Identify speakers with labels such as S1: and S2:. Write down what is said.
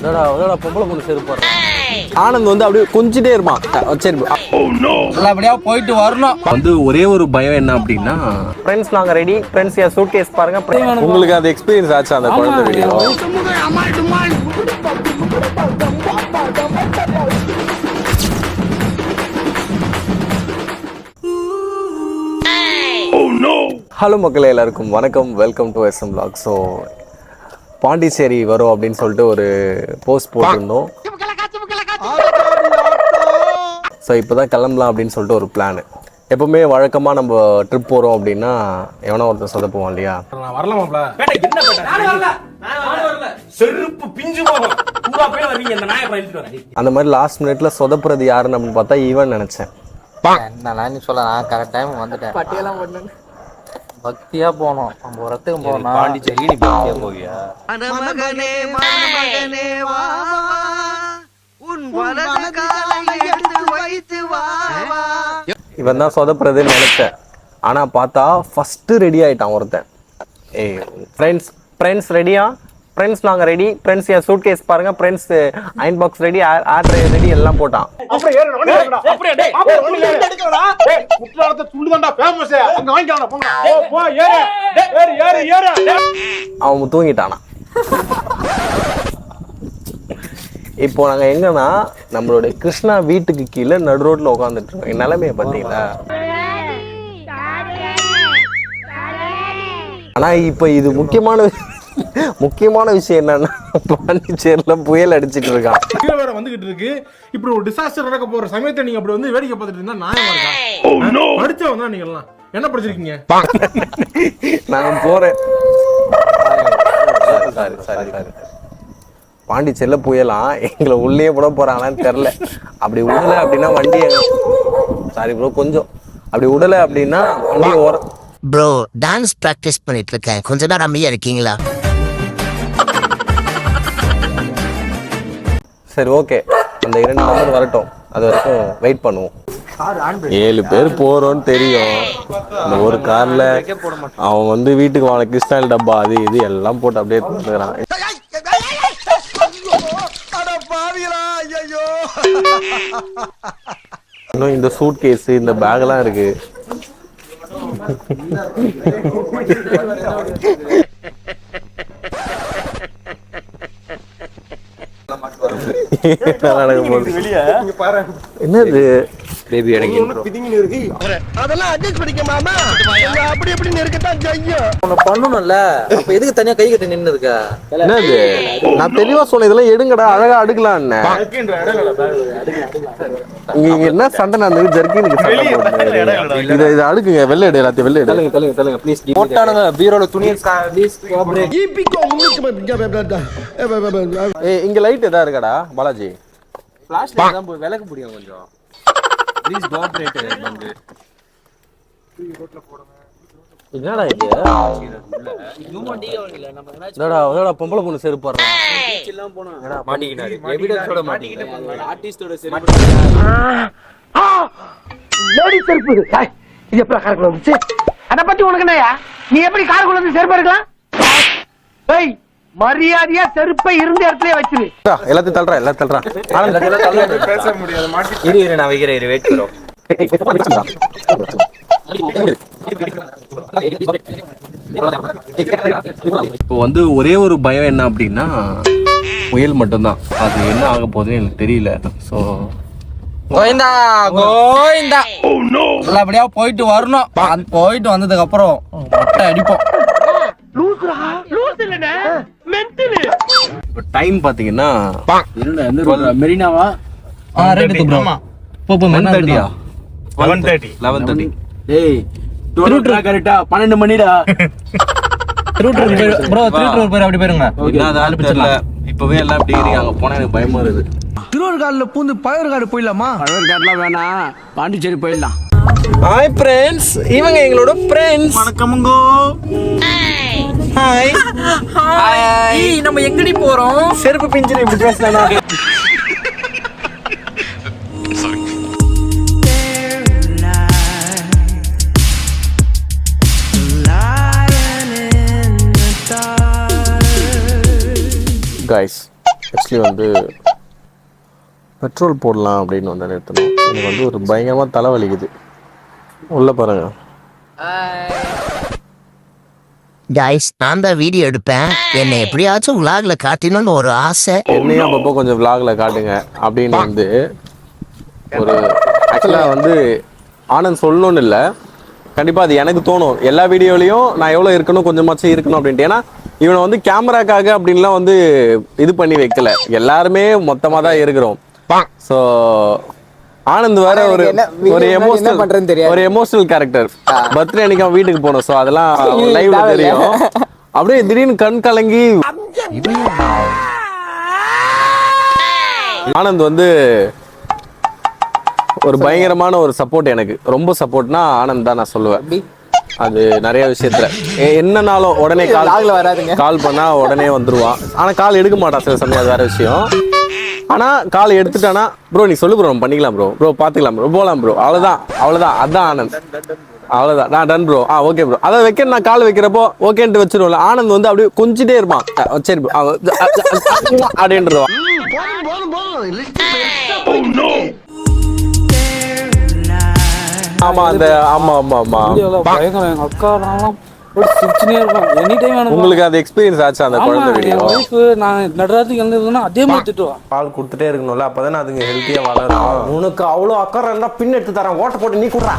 S1: என்னடா என்னடா பொம்பளை பொண்ணு செருப்பு போடுறா. ஆனந்த் வந்து அப்படியே கொஞ்சிட்டே இருப்பான். சரி
S2: நல்லபடியா போயிட்டு வரணும்.
S1: வந்து ஒரே ஒரு பயம் என்ன அப்படின்னா
S3: ஃப்ரெண்ட்ஸ் நாங்க ரெடி ஃப்ரெண்ட்ஸ் என் சூட் கேஸ் பாருங்க
S1: உங்களுக்கு அந்த எக்ஸ்பீரியன்ஸ் ஆச்சு அந்த குழந்தை வீடியோ ஹலோ மக்களே எல்லாருக்கும் வணக்கம். Welcome to SM vlog. So Pondicherry வரும் அப்படின்னு சொல்லிட்டு ஒரு போஸ்ட் போட்டிருந்தோம். ஸோ இப்போ தான் கிளம்பலாம் அப்படின்னு சொல்லிட்டு ஒரு பிளான் எப்பவுமே வழக்கமாக நம்ம ட்ரிப் போகிறோம் அப்படின்னா எவனோ ஒருத்தன் சொதப்புவான் இல்லையா? அந்த மாதிரி லாஸ்ட் மினிட்ல சொதப்புறது யாருன்னு அப்படின்னு பார்த்தா ஈவன் நினைச்சேன்.
S4: சொல்ல நான் கரெக்ட் டைம் வந்துட்டேன். பக்தியா போனோம். நம்ம ஒரு இடத்துக்கு போனோம்
S2: பாண்டிச்சேரி நீ பக்தியா போவியா?
S1: இவன் தான் சொதப்புறதுன்னு நினைச்சேன். ஆனா பார்த்தா ஃபர்ஸ்ட் ரெடி ஆயிட்டான் ஒருத்தன். ஏய் ஃப்ரெண்ட்ஸ் ஃப்ரெண்ட்ஸ் ரெடியா ஃப்ரெண்ட்ஸ் நாங்க ரெடி ஃப்ரெண்ட்ஸ் என் சூட் கேஸ் பாருங்க ஃப்ரெண்ட்ஸ் அயன் பாக்ஸ் ரெடி ஆர் ரெடி எல்லாம் போட்டான்.
S2: அப்படியே டேய்
S5: குற்றாலத்தை துண்டுதான்டா ஃபேமஸ் அங்க வாங்கிக்கலாம் போங்க. போ, போ ஏறு. டேய், ஏறு ஏறு ஏறு.
S1: அவன் தூங்கிட்டானா? இப்போ நாங்க எங்கன்னா நம்மளுடைய கிருஷ்ணா வீட்டுக்கு கீழே நடு ரோட்ல உட்காந்துட்டு இருக்கோம். நிலைமைய பாத்தீங்களா ஆனா இப்போ இது முக்கியமான முக்கியமான விஷயம் என்னன்னா பாண்டிச்சேரியில புயல் அடிச்சிட்டு இருக்கான்.
S5: கீழே வேற வந்துகிட்டு இருக்கு. இப்படி ஒரு டிசாஸ்டர் நடக்க போற சமயத்தை நீங்க அப்படி வந்து வேடிக்கை பார்த்துட்டு இருந்தா நியாயமா இருக்கா? படிச்சவங்க தான் நீங்க எல்லாம் என்ன படிச்சிருக்கீங்க?
S1: நான் போறேன். சாரி சாரி சாரி பாண்டிச்சேரியில புயலாம் எங்களை உள்ளே போட போறாங்களான்னு தெரில அப்படி விடல அப்படின்னா வண்டி சாரி ப்ரோ கொஞ்சம். அப்படி விடல அப்படின்னா வண்டி ஓர
S6: ப்ரோ டான்ஸ் பிராக்டிஸ் பண்ணிட்டு இருக்கேன். கொஞ்ச நேரம் அமைதியா இருக்கீங்களா?
S1: சரி ஓகே அந்த இரண்டு நம்பர் வரட்டும். அது வரைக்கும் வெயிட் பண்ணுவோம். ஏழு பேர் போறோம்னு தெரியும். அந்த ஒரு கார்ல அவன் வந்து வீட்டுக்கு வாங்க கிறிஸ்டால் டப்பா அது இது எல்லாம் போட்டு அப்படியே தந்துக்கிறான் இன்னும் இந்த சூட் கேஸ் இந்த பேக் எல்லாம் இருக்கு. நடக்க போகுது? என்னது?
S2: பேபி எனக்கு
S4: உன்னை பண்ணணும்ல. அப்ப எதுக்கு தனியா கை கட்டி நின்னு இருக்க
S1: என்னது? நான் தெளிவா சொன்னேன் இதெல்லாம் எடுங்கடா அழகா அடுக்கலாம் இங்க இங்க என்ன சண்டை நடந்தது ஜர்க்கினுக்கு சண்டை போட்டு இதை இதை அடுக்குங்க வெள்ளை எடு எல்லாத்தையும் வெள்ளை எடு
S2: தள்ளுங்க தள்ளுங்க ப்ளீஸ்
S4: போட்டானுங்க பீரோல துணி ப்ளீஸ்
S1: இங்க லைட் எதா இருக்காடா பாலாஜி?
S4: ஃபிளாஷ் லைட் தான் போய் விளக்க முடியும் கொஞ்சம்.
S2: ப்ளீஸ் கோஆபரேட் வந்து
S1: என்னடா இது? என்னடா என்னடா பொம்பளை பொண்ணு செருப்பு போடுறா?
S2: மாட்டிக்கினாரு எவிடன்ஸோட மாட்டிக்கினாரு
S4: ஆர்டிஸ்டோட
S7: லேடி செருப்பு இது. எப்படி காருக்குள்ள வந்துச்சு? அத பத்தி உனக்கு என்னயா நீ எப்படி காருக்குள்ள வந்து செருப்பு இருக்கலாம் ஏய் மரியாதையா செருப்பை இருந்த இடத்துல வச்சிரு.
S1: எல்லாத்தையும் தள்ளுறா எல்லாத்தையும் தள்ளுறா. ஆனந்த்.
S2: இரு இரு நான் வைக்கிறேன் இரு வெயிட்
S1: இப்போ வந்து ஒரே ஒரு பயம் என்ன அப்படின்னா புயல் மட்டும்தான். அது என்ன ஆக போகுதுன்னு எனக்கு தெரியல. ஸோ
S4: கோவிந்தா கோவிந்தா. நல்லபடியா போயிட்டு வரணும். அது போயிட்டு வந்ததுக்கு அப்புறம் மொட்டை அடிப்போம்.
S1: இப்போ டைம் பார்த்தீங்கன்னா
S2: மெரினாவா?
S4: ஆ ரைட்டு ப்ரோ போ போ
S1: ஒன் தேர்ட்டியா
S5: லெவன் தேர்ட்டி
S1: லெவன் தேர்ட்டி
S2: டேய் திருட்டு கரெக்டா பன்னெண்டு மணிடா?
S4: திருட்டூர் ப்ரோ திருட்டூர் பேர் அப்படி போயிருங்க.
S1: இப்பவே எல்லாம் இப்படி இருக்கீங்க அங்க போனா எனக்கு பயமா இருக்குது.
S7: திருவருகாடுல பூந்து பயர்காடு போயிடலாமா?
S2: பழவேற்காடுலாம் வேணாம். பாண்டிச்சேரி போயிடலாம்.
S1: ஹாய் ஃப்ரெண்ட்ஸ் இவங்க எங்களோட ஃப்ரெண்ட்ஸ்
S5: வணக்கமுங்கோ.
S1: ஹாய்
S4: நம்ம எங்கடி போறோம்?
S1: செருப்பு பிஞ்சிரு இப்படி பேசலாம் கைஸ் ஆக்சுவலி வந்து பெட்ரோல் போடலாம் அப்படின்னு வந்து நிறுத்தணும். எனக்கு வந்து ஒரு பயங்கரமாக தலைவலிக்குது. உள்ள பாருங்க.
S6: கைஸ் நான் தான் வீடியோ எடுப்பேன். என்னை எப்படியாச்சும் விளாக்ல காட்டணும்னு ஒரு ஆசை.
S1: என்னையும் அப்பப்போ கொஞ்சம் vlogல காட்டுங்க அப்படின்னு வந்து ஒரு ஆக்சுவலாக வந்து ஆனந்த் சொல்லணும்னு இல்லை. கண்டிப்பாக அது எனக்கு தோணும். எல்லா வீடியோலையும் நான் எவ்வளோ இருக்கணும் கொஞ்சமாச்சும் இருக்கணும் அப்படின்ட்டு. ஏன்னா இவனை வந்து கேமராக்காக அப்படின்லாம் வந்து இது பண்ணி வைக்கல. எல்லாருமே மொத்தமாக தான் இருக்கிறோம் ஸோ ஆனந்த் வேற ஒரு ஒரு எமோஷனல் ஒரு எமோஷனல் கேரக்டர் பர்த்டே அன்னைக்கு அவன் வீட்டுக்கு போனோம் ஸோ அதெல்லாம் லைவ்ல தெரியும். அப்படியே திடீர்னு கண் கலங்கி ஆனந்த் வந்து ஒரு பயங்கரமான ஒரு சப்போர்ட் எனக்கு. ரொம்ப சப்போர்ட்னா ஆனந்த் தான் நான் சொல்லுவேன். அது நிறைய விஷயத்துல. என்னனாலும் உடனே கால்
S4: வராதுங்க.
S1: கால் பண்ணா உடனே வந்துருவான். ஆனா கால் எடுக்க மாட்டான் சில சமயம் அது வேற விஷயம். ஆனால் காலை எடுத்துட்டானா ப்ரோ நீ சொல்லு ப்ரோ பண்ணிக்கலாம் ப்ரோ ப்ரோ பார்த்துக்கலாம் ப்ரோ போகலாம் ப்ரோ அவ்வளோதான் அவ்வளோதான் அதான் ஆனந்த். அவ்வளோதான் நான் டன் ப்ரோ ஆ ஓகே ப்ரோ அதை வைக்க நான் கால் வைக்கிறப்போ ஓகேன்ட்டு வச்சிருவோம்ல. ஆனந்த் வந்து அப்படியே கொஞ்சிட்டே இருப்பான். சரி ப்ரோ அப்படின்றவான். ஆமா அந்த ஆமா ஆமா ஆமா.
S8: பயங்கரம். எங்க அக்கா சிரிச்சுனே இருப்பேன். எனி டைம் எனக்கு
S1: உங்களுக்கு அது எக்ஸ்பீரியன்ஸ் ஆச்சு அந்த குழந்தை வீடியோ
S8: ஒய்ஃப் நான் நடுராத்துக்கு எழுந்ததுன்னா அதே மாதிரி திட்டுவா
S1: பால் கொடுத்துட்டே இருக்கணும்ல அப்பதானே அதுங்க ஹெல்த்தியா வளரும்.
S3: உனக்கு அவ்வளோ அக்கறை இருந்தா பின் எடுத்து தரேன் ஓட்ட போட்டு நீ குடுறா.